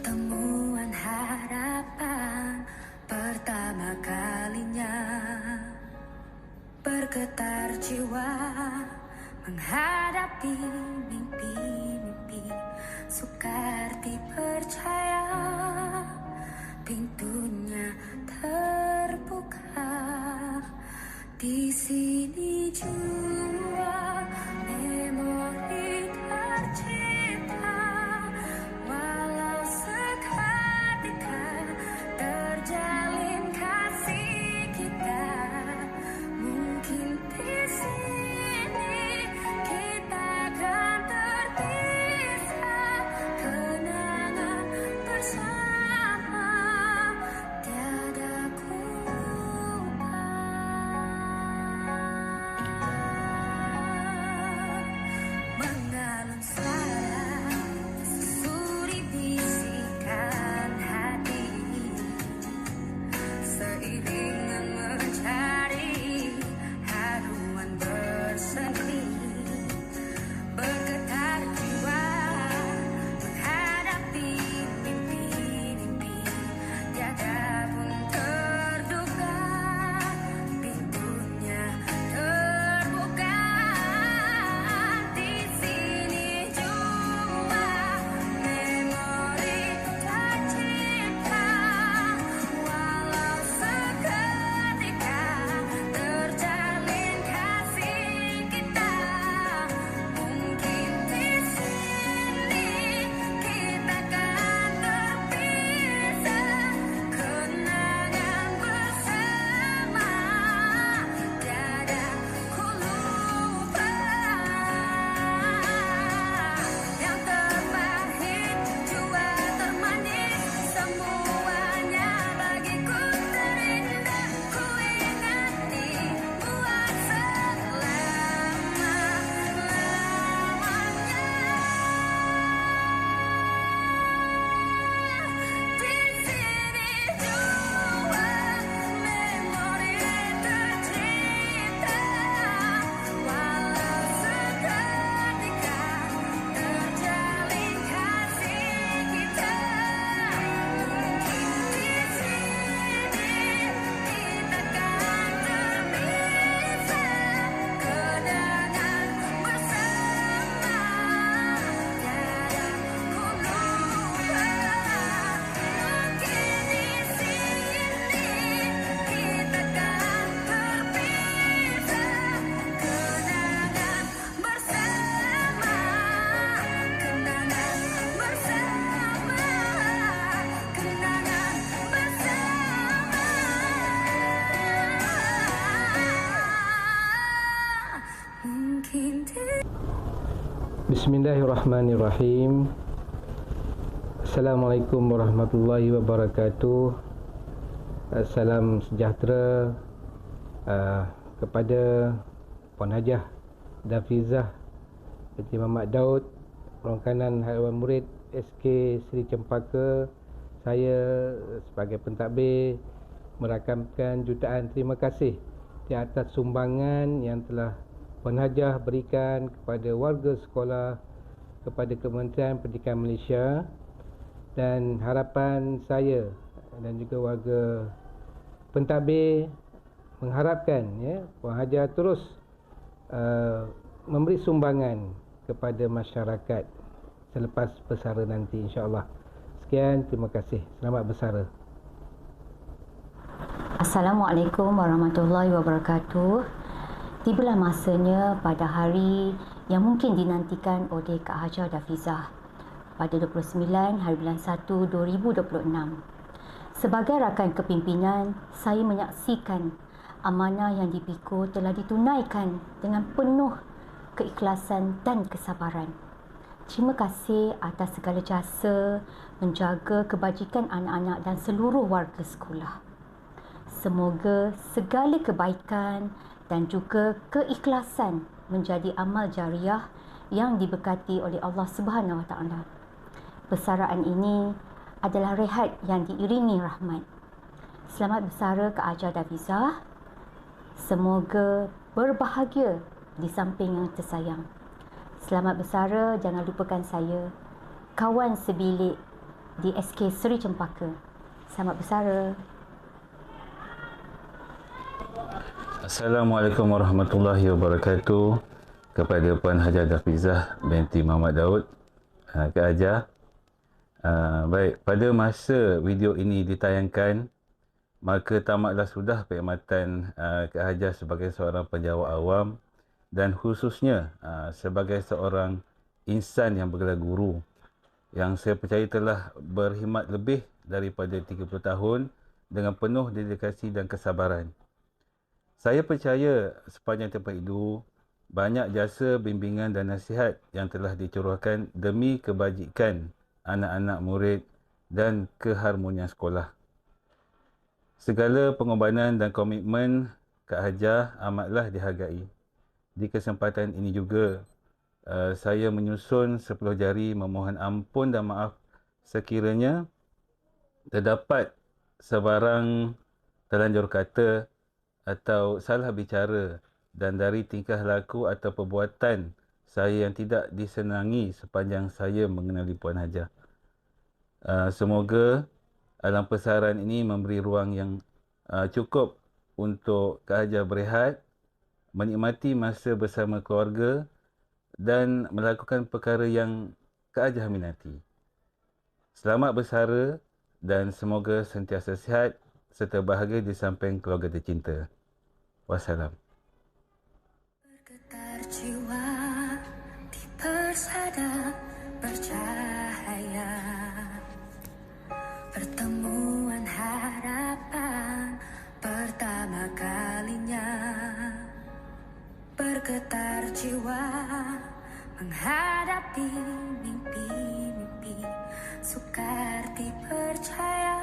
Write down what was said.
pertemuan harapan pertama kalinya. Bergetar jiwa menghadapi mimpi-mimpi sukar tiba Bismillahirrahmanirrahim. Assalamualaikum warahmatullahi wabarakatuh. Uh, Salam sejahtera uh, kepada Puan Hajah Dafizah Binti Muhammad Daud Perongkanan Haiwan Murid SK Seri Cempaka. Saya sebagai pentadbir merakamkan jutaan terima kasih di atas sumbangan yang telah Puan Hajah berikan kepada warga sekolah kepada Kementerian Pendidikan Malaysia dan harapan saya dan juga warga pentadbir mengharapkan ya Puan Hajar terus uh, memberi sumbangan kepada masyarakat selepas bersara nanti insya-Allah. Sekian, terima kasih. Selamat bersara. Assalamualaikum warahmatullahi wabarakatuh. Tibalah masanya pada hari yang mungkin dinantikan oleh Kak Hajar Dafizah pada 29 hari bulan 1 2026. Sebagai rakan kepimpinan, saya menyaksikan amanah yang dipikul telah ditunaikan dengan penuh keikhlasan dan kesabaran. Terima kasih atas segala jasa menjaga kebajikan anak-anak dan seluruh warga sekolah. Semoga segala kebaikan dan juga keikhlasan menjadi amal jariah yang diberkati oleh Allah Subhanahu Wa Taala. Persaraan ini adalah rehat yang diiringi rahmat. Selamat bersara ke Ajar Davizah. Semoga berbahagia di samping yang tersayang. Selamat bersara, jangan lupakan saya. Kawan sebilik di SK Seri Cempaka. Selamat bersara. Assalamualaikum warahmatullahi wabarakatuh. Kepada Puan Hajar Dafizah binti Muhammad Daud uh, Kak Hajar. Uh, baik pada masa video ini ditayangkan maka tamatlah sudah perkhidmatan uh, Kak Hajar sebagai seorang penjawat awam dan khususnya sebagai seorang insan yang bergelar guru. Yang saya percaya telah berkhidmat lebih daripada 30 tahun dengan penuh dedikasi dan kesabaran. Saya percaya sepanjang tempoh itu banyak jasa bimbingan dan nasihat yang telah dicurahkan demi kebajikan anak-anak murid dan keharmonian sekolah. Segala pengorbanan dan komitmen Kak Hajar amatlah dihargai. Di kesempatan ini juga uh, saya menyusun sepuluh jari memohon ampun dan maaf sekiranya terdapat sebarang terlanjur kata atau salah bicara dan dari tingkah laku atau perbuatan saya yang tidak disenangi sepanjang saya mengenali Puan Hajar. Uh, semoga alam pesaran ini memberi ruang yang uh, cukup untuk Kak Hajar berehat, menikmati masa bersama keluarga dan melakukan perkara yang Kak Hajar minati. Selamat bersara dan semoga sentiasa sihat serta bahagia di samping keluarga tercinta. Wassalam. Bergetar jiwa di persada bercahaya. Pertemuan harapan pertama kalinya. Bergetar jiwa menghadapi mimpi-mimpi Sukar dipercaya